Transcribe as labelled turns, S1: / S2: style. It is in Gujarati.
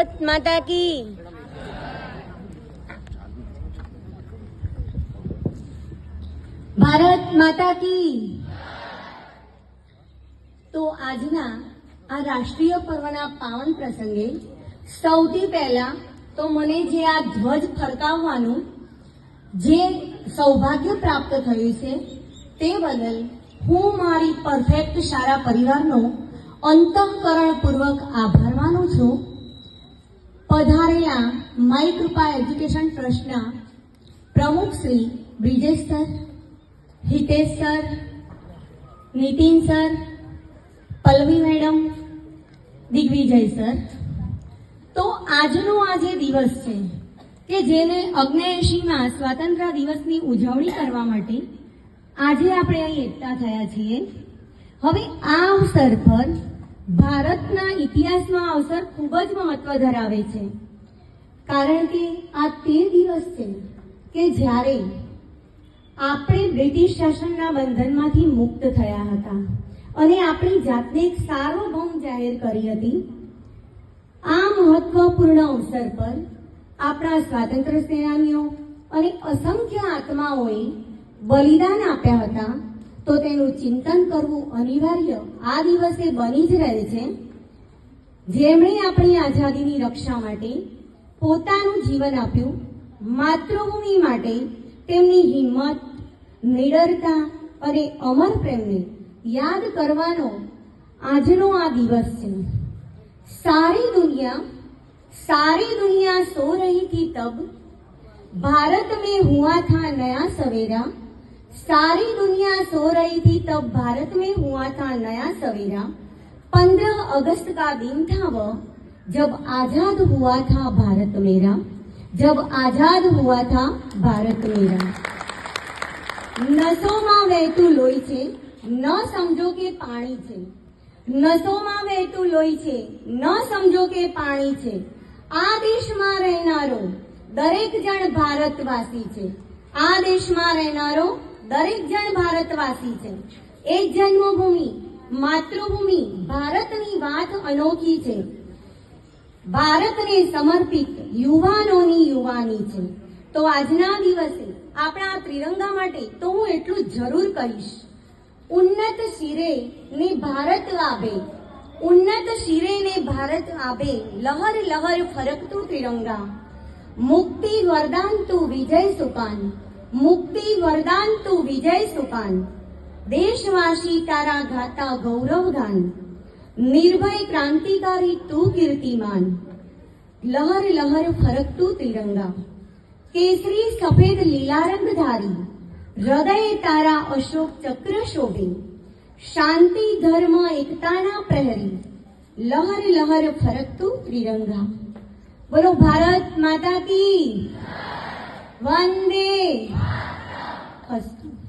S1: ભારત માતા કી. ભારત માતા કી. તો આજના આ રાષ્ટ્રીય પર્વના પાવન પ્રસંગે સૌથી પહેલા તો મને જે આ ધ્વજ ફરકાવવાનું જે સૌભાગ્ય પ્રાપ્ત થયું છે તે બદલ હું મારી પરફેક્ટ શાળા પરિવારનો અંતઃકરણપૂર્વક આભાર માનું છું. પધારેલા માઈ કૃપા એજ્યુકેશન ટ્રસ્ટના પ્રમુખ Shri Brijesh sir, Hitesh sir, Nitin sir, Pallavi madam, Digvijay sir. તો આજનો આ જે દિવસ છે, કે જેને અગ્નેએંશીમાં સ્વાતંત્ર્ય દિવસની ઉજવણી કરવા માટે આજે આપણે અહીં એકઠા થયા છીએ, હવે આ અવસર પર ભારતના ઇતિહાસમાં અવસર ખૂબ જ મહત્વ ધરાવે છે. કારણ કે આ તે દિવસ છે કે જ્યારે આપણે બ્રિટિશ શાસનના બંધનમાંથી મુક્ત થયા હતા અને આપણી જાતને એક સાર્વભૌમ જાહેર કરી હતી, આ મહત્વપૂર્ણ અવસર પર આપણા સ્વાતંત્ર્ય સેનાનીઓ અને અસંખ્ય આત્માઓએ બલિદાન આપ્યા હતા તો તેનું ચિંતન કરવું અનિવાર્ય આ દિવસે બની જ રહે છે જેમણે આપણી આઝાદીની રક્ષા માટે પોતાનું જીવન આપ્યું માતૃભૂમિ માટે તેમની હિંમત નિડરતા અને અમર પ્રેમને યાદ કરવાનો આજનો આ દિવસ છે सारी दुनिया सारी दुनिया सो रही थी तब भारत में हुआ था नया सवेरा सारी दुनिया सो रही थी तब भारत में हुआ था नया सवेरा पंद्रह अगस्त का दिन था वह जब आजाद हुआ था भारत मेरा जब आजाद हुआ था ભારત મેરા નસોમાં વહેતું લોહી છે ન સમજો કે પાણી છે નસોમાં વહેતું લોહી છે ન સમજો કે પાણી છે આ દેશમાં રહેનારો દરેક જણ ભારતવાસી છે આ દેશમાં રહેનારો દરેક જણ ભારતવાસી છે. એક જન્મભૂમિ, માતૃભૂમિ, ભારતની વાત અનોખી છે. ભારતને સમર્પિત યુવાનોની યુવાની છે. તો આજના દિવસે આપણા ત્રિરંગા માટે તો હું એટલું જરૂર કહીશ. ઉન્નત શિરે ને ભારત લાભે. ઉન્નત શિરે ને ભારત આભે. લહર લહર ફરકતું ત્રિરંગા. મુક્તિ વરદાન તું વિજય સુકાન. મુક્તિ વરદાન તું વિજય સુપાન દેશવાસી તારા ગાતા ગૌરવગાન. નિર્ભય ક્રાંતિકારી તું કીર્તિમાન. લહર લહર ફરકતું ત્રિરંગા કેસરી સફેદ લીલા રંગધારી હૃદય તારા અશોક ચક્ર શોભે. શાંતિ ધર્મ એકતાના પ્રહરી. લહર લહર ફરકતું ત્રિરંગા બોલો, ભારત માતા કી. વંદે. અસ્તુ.